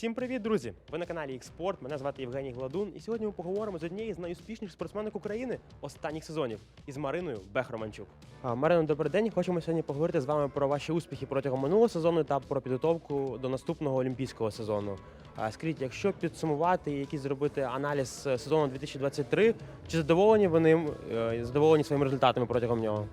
Всім привіт, друзі! Ви на каналі Експорт. Мене звати Євгеній Гладун. І сьогодні ми поговоримо з однією з найуспішніших спортсменок України останніх сезонів із Мариною Бех-Романчук. А, Марино, добрий день. Хочемо сьогодні поговорити з вами про ваші успіхи протягом минулого сезону та про підготовку до наступного олімпійського сезону. А, Скажіть, якщо підсумувати і якийсь зробити аналіз е, сезону 2023, чи задоволені ви ним, е, задоволені своїми результатами протягом нього?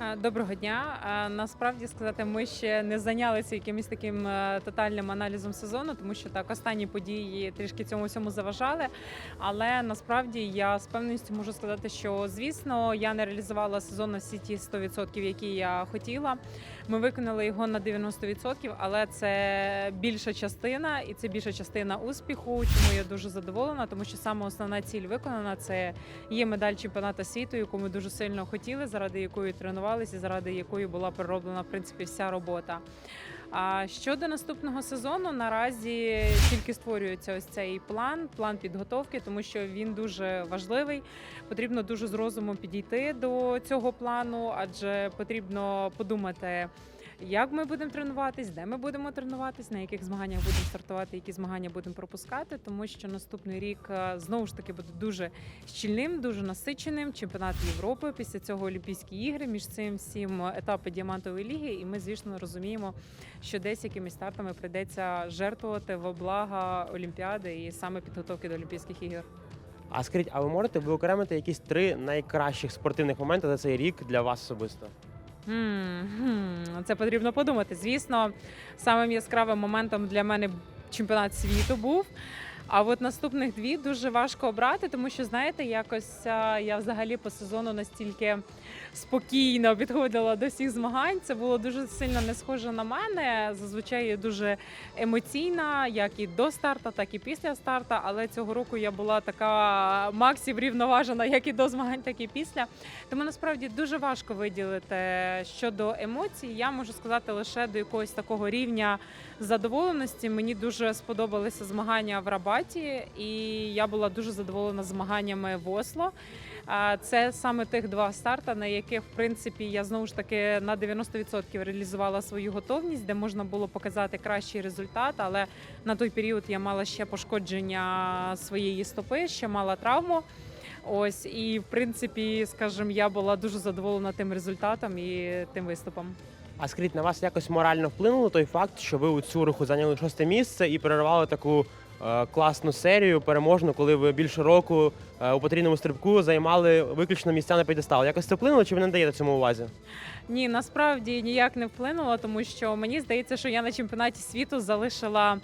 Е, Доброго дня. Е, Насправді сказати, ми ще не зайнялися якимось таким е, тотальним аналізом сезону, тому що так останні події трішки цьому всьому заважали. Але насправді я з певністю можу сказати, що звісно я не реалізувала сезон на всі ті 100%, які я хотіла. Ми виконали його на 90%, але це більша частина, і це більша частина успіху. Чому я дуже задоволена, тому що саме основна ціль виконана це є медаль чемпіонату світу, яку ми дуже сильно хотіли, заради якої тренувалися, заради якої була пророблена в принципі вся робота. А щодо наступного сезону, наразі тільки створюється ось цей план, план підготовки, тому що він дуже важливий. Потрібно дуже з розумом підійти до цього плану, адже потрібно подумати. Як ми будемо тренуватись, де ми будемо тренуватись, на яких змаганнях будемо стартувати, які змагання будемо пропускати, тому що наступний рік е, знову ж таки буде дуже щільним, дуже насиченим. Чемпіонат Європи. Після цього Олімпійські ігри. Між цим всім етапи діамантової ліги. І ми, звісно, розуміємо, що десь якимись стартами прийдеться жертвувати во благо Олімпіади і саме підготовки до Олімпійських ігор. А скажіть, а ви можете виокремити якісь три найкращих спортивних моменти за цей рік для вас особисто? Це потрібно подумати. Звісно, самим яскравим моментом для мене чемпіонат світу був. А от наступних дві дуже важко обрати, тому що знаєте, якось я взагалі по сезону настільки спокійно підходила до всіх змагань. Це було дуже сильно не схоже на мене. Зазвичай я дуже емоційна, як і до старта, так і після старта. Але цього року я була така максі врівноважена, як і до змагань, так і після. Тому насправді дуже важко виділити щодо емоцій. Я можу сказати лише до якогось такого рівня задоволеності. Мені дуже сподобалися змагання в Рабаті, і я була дуже задоволена змаганнями в Осло. Це саме тих два старта, на яких в принципі я знову ж таки на 90% реалізувала свою готовність, де можна було показати кращий результат. Але на той період я мала ще пошкодження своєї стопи, ще мала травму. Ось і в принципі, скажімо, я була дуже задоволена тим результатом і тим виступом. А скажіть, на вас якось морально вплинуло той факт, що ви у Цюриху зайняли шосте місце і перервали таку класну серію переможну, коли ви більше року е, у потрійному стрибку займали виключно місця на п'єдестал. Якось це вплинуло, чи ви не даєте цьому увазі? Ні, насправді ніяк не вплинуло, тому що мені здається, що я на чемпіонаті світу залишила е,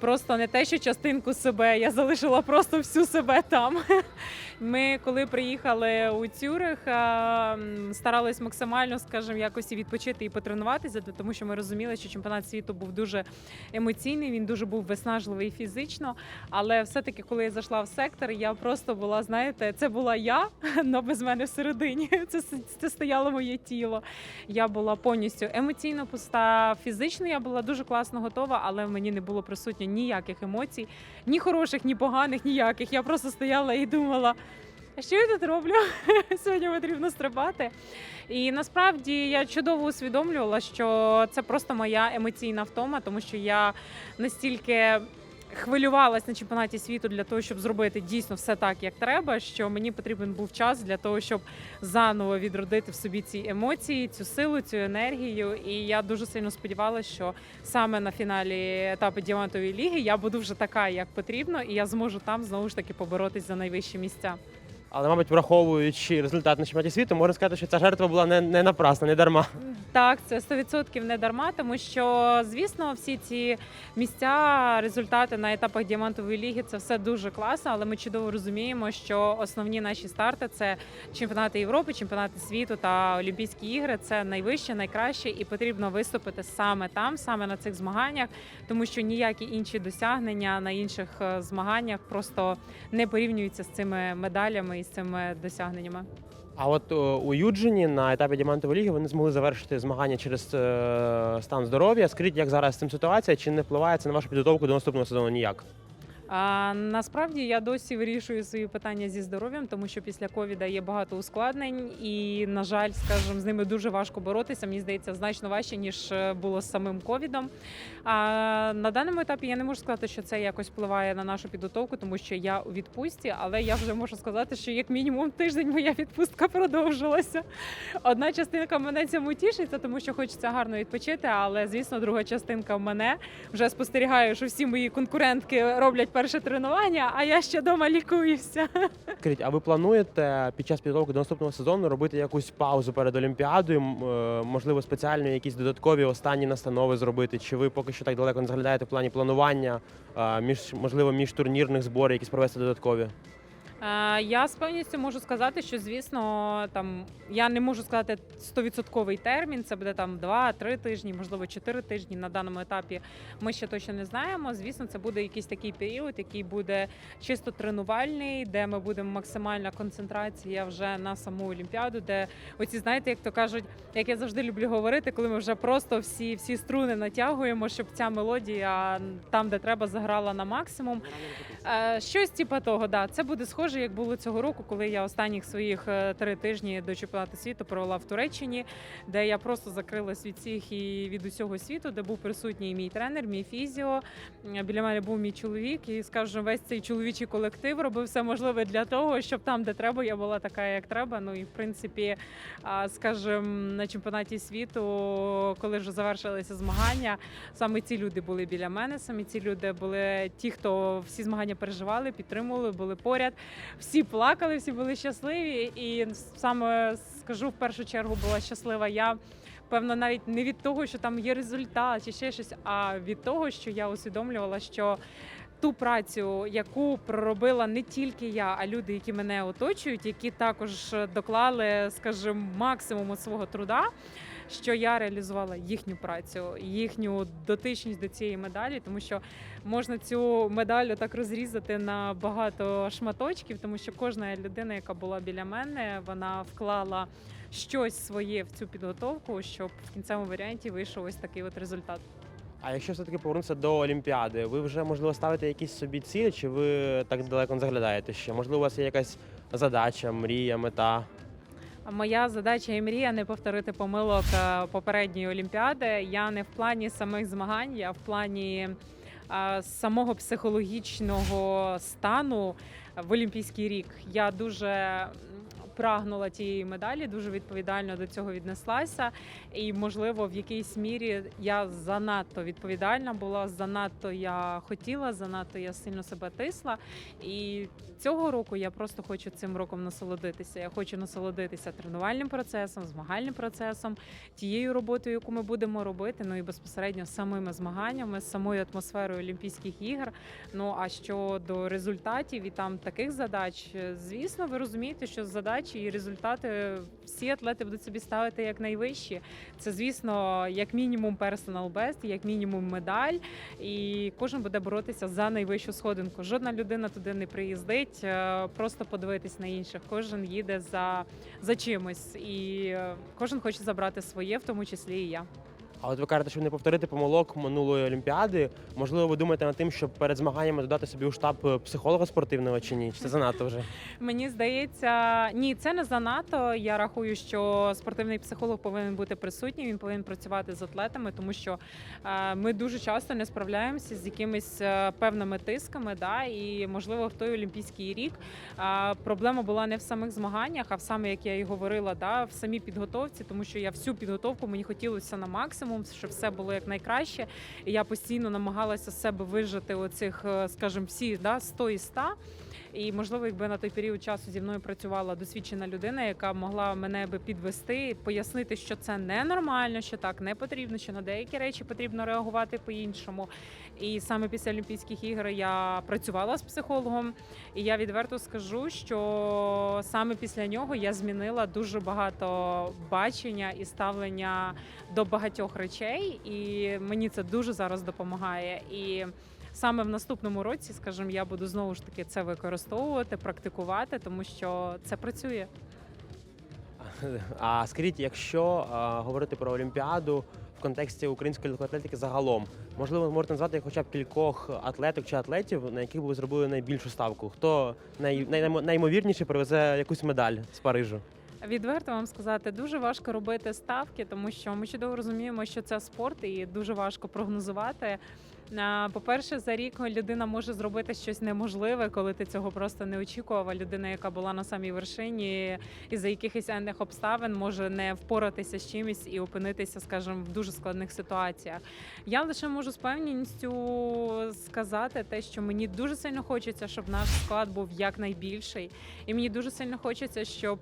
просто не те, що частинку себе, я залишила просто всю себе там. Ми, коли приїхали у Цюрих, е, старались максимально, скажімо, якось відпочити і потренуватися, тому що ми розуміли, що чемпіонат світу був дуже емоційний, він дуже був виснажливий фізично. Але все-таки, коли я зайшла в сектор, я просто була, знаєте, це була я, але без мене всередині. Це, це стояло моє тіло. Я була повністю емоційно пуста. Фізично я була дуже класно готова, але мені не було присутньо ніяких емоцій, ні хороших, ні поганих, ніяких. Я просто стояла і думала. Що я тут роблю? Сьогодні потрібно стрибати. І насправді я чудово усвідомлювала, що це просто моя емоційна втома, тому що я настільки хвилювалась на чемпіонаті світу для того, щоб зробити дійсно все так, як треба. Що мені потрібен був час для того, щоб заново відродити в собі ці емоції, цю силу, цю енергію. І я дуже сильно сподівалася, що саме на фіналі етапу діамантової ліги я буду вже така, як потрібно, і я зможу там знову ж таки поборотись за найвищі місця. Але, мабуть, враховуючи результат на чемпіонаті світу, можна сказати, що ця жертва була не, не напрасна, не дарма. Так, це 100% не дарма, тому що звісно, всі ці місця, результати на етапах діамантової ліги це все дуже класно, але ми чудово розуміємо, що основні наші старти це чемпіонати Європи, чемпіонати світу та Олімпійські ігри. Це найвище, найкраще, і потрібно виступити саме там, саме на цих змаганнях, тому що ніякі інші досягнення на інших е, змаганнях просто не порівнюються з цими медалями з цими досягненнями. А от о, у Юджині на етапі Діамантової ліги вони змогли завершити змагання через е, стан здоров'я. Скажіть, як зараз з цим ситуація? Чи не впливає це на вашу підготовку до наступного сезону ніяк? А насправді я досі вирішую свої питання зі здоров'ям, тому що після ковіда є багато ускладнень, і на жаль, скажімо, з ними дуже важко боротися. Мені здається, значно важче ніж е, було з самим ковідом. А на даному етапі я не можу сказати, що це якось впливає на нашу підготовку, тому що я у відпустці, але я вже можу сказати, що як мінімум тиждень моя відпустка продовжилася. Одна частинка мене цьому тішиться, тому що хочеться гарно відпочити. Але звісно, друга частинка в мене вже спостерігаю, що всі мої конкурентки роблять перше тренування, а я ще вдома лікуюся. Скажіть, а ви плануєте під час підготовки до наступного сезону робити якусь паузу перед Олімпіадою? Е, Можливо, спеціально якісь додаткові останні настанови зробити? Чи ви поки що так далеко не заглядаєте в плані планування? Між можливо між турнірних зборів якісь провести додаткові? Е, Я з певністю можу сказати, що звісно, там я не можу сказати 100% термін. Це буде там 2-3 тижні, можливо, 4 тижні на даному етапі. Ми ще точно не знаємо. Звісно, це буде якийсь такий період, який буде чисто тренувальний, де ми будемо максимальна концентрація вже на саму олімпіаду, де оці знаєте, як то кажуть, як я завжди люблю говорити, коли ми вже просто всі, всі струни натягуємо, щоб ця мелодія там, де треба, заграла на максимум. Е, Щось типу того, да. Це буде схоже, як було цього року, коли я останніх своїх е, три тижні до чемпіонату світу провела в Туреччині, де я просто закрилась від всіх і від усього світу, де був присутній мій тренер, мій фізіо. Е, Біля мене був мій чоловік, і скажу, весь цей чоловічий колектив робив все можливе для того, щоб там, де треба, я була така, як треба. Ну і в принципі, скажем, на чемпіонаті світу, коли вже завершилися змагання, саме ці люди були біля мене. Саме ці люди були ті, хто всі змагання переживали, підтримували, були поряд. Всі плакали, всі були щасливі. І саме скажу в першу чергу була щаслива я. Певно, навіть не від того, що там є результат чи ще щось, а від того, що я усвідомлювала, що ту працю, яку проробила не тільки я, а люди, які мене оточують, які також доклали, скажімо, максимуму свого труда. Що я реалізувала їхню працю, їхню дотичність до цієї медалі, тому що можна цю медаль так розрізати на багато шматочків, тому що кожна людина, яка була біля мене, вона вклала щось своє в цю підготовку, щоб в кінцевому варіанті вийшов ось такий от результат. А якщо все-таки повернутися до Олімпіади, ви вже можливо ставите якісь собі цілі, чи ви так далеко не заглядаєте ще? Можливо, у вас є якась задача, мрія, мета? Моя задача і мрія не повторити помилок е, попередньої олімпіади. Я не в плані самих змагань, я в плані е, самого психологічного стану в Олімпійський рік. Я дуже прагнула тієї медалі, дуже відповідально до цього віднеслася. І, можливо, в якійсь мірі я занадто відповідальна була, занадто я хотіла, занадто я сильно себе тисла. І цього року я просто хочу цим роком насолодитися. Я хочу насолодитися тренувальним процесом, змагальним процесом, тією роботою, яку ми будемо робити. Ну і безпосередньо самими змаганнями, самою атмосферою Олімпійських ігор. Ну а щодо результатів і там таких задач, звісно, ви розумієте, що задачі і результати всі атлети будуть собі ставити як найвищі. Це, звісно, як мінімум персонал бест, як мінімум медаль, і кожен буде боротися за найвищу сходинку. Жодна людина туди не приїздить, е, просто подивитись на інших. Кожен їде за, за чимось, і е, кожен хоче забрати своє, в тому числі і я. А от ви кажете, щоб не повторити помилок минулої олімпіади. Можливо, ви думаєте над тим, щоб перед змаганнями додати собі у штаб е, психолога спортивного чи ні? Чи це занадто вже? Мені здається, ні, це не занадто. Я рахую, що спортивний психолог повинен бути присутній. Він повинен працювати з атлетами, тому що е, ми дуже часто не справляємося з якимись е, певними тисками. Да, і можливо в той олімпійський рік проблема була не в самих змаганнях, а в саме, як я і говорила, да, в самій підготовці, тому що я всю підготовку мені хотілося на максимум, щоб все було як найкраще. І я постійно намагалася себе вижити оцих, е, скажімо, всі да, 100 і 100. І можливо, якби на той період часу зі мною працювала досвідчена людина, яка могла мене би підвести, пояснити, що це ненормально, що так не потрібно, що на деякі речі потрібно реагувати по-іншому. І саме після Олімпійських ігор я працювала з психологом, і я відверто скажу, що саме після нього я змінила дуже багато бачення і ставлення до багатьох речей, і мені це дуже зараз допомагає. І саме в наступному році, скажімо, я буду знову ж таки це використовувати, практикувати, тому що це працює. А скажіть, якщо а, говорити про Олімпіаду в контексті української легкоатлетики загалом. Можливо, можете назвати хоча б кількох атлеток чи атлетів, на яких ви зробили найбільшу ставку. Хто най, най, наймовірніше привезе якусь медаль з Парижу? Відверто вам сказати, дуже важко робити ставки, тому що ми чудово розуміємо, що це спорт, і дуже важко прогнозувати. По-перше, за рік людина може зробити щось неможливе, коли ти цього просто не очікував. Людина, яка була на самій вершині, із за якихось енних обставин може не впоратися з чимось і опинитися, скажімо, в дуже складних ситуаціях. Я лише можу з певністю сказати те, що мені дуже сильно хочеться, щоб наш склад був якнайбільший, і мені дуже сильно хочеться, щоб.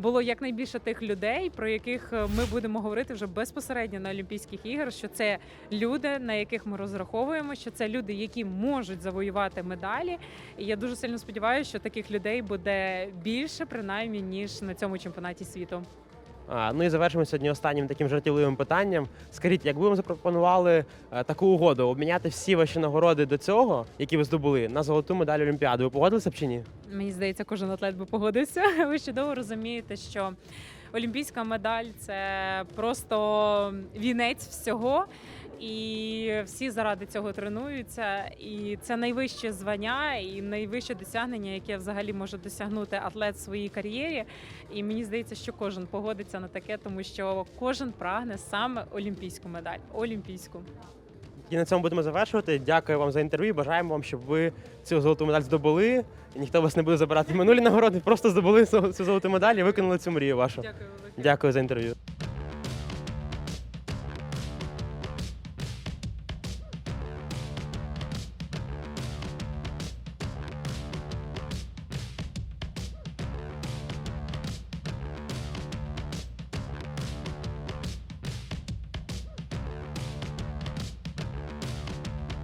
Було якнайбільше тих людей, про яких е, ми будемо говорити вже безпосередньо на Олімпійських іграх. Що це люди, на яких ми розраховуємо, що це люди, які можуть завоювати медалі. І я дуже сильно сподіваюся, що таких людей буде більше, принаймні, ніж на цьому чемпіонаті світу. Ну і завершимо сьогодні останнім таким жартівливим питанням. Скажіть, якби вам запропонували е, таку угоду обміняти всі ваші нагороди до цього, які ви здобули, на золоту медаль Олімпіади, ви погодилися б чи ні? Мені здається, кожен атлет би погодився. Ви чудово розумієте, що олімпійська медаль це просто вінець всього. І всі заради цього тренуються, і це найвище звання і найвище досягнення, яке взагалі може досягнути атлет в своїй кар'єрі. І мені здається, що кожен погодиться на таке, тому що кожен прагне саме олімпійську медаль. Олімпійську. І на цьому будемо завершувати. Дякую вам за інтерв'ю. Бажаємо вам, щоб ви цю золоту медаль здобули. І ніхто вас не буде забирати минулі нагороди. Просто здобули цю золоту медаль і виконали цю мрію вашу. Дякую велике. Дякую за інтерв'ю.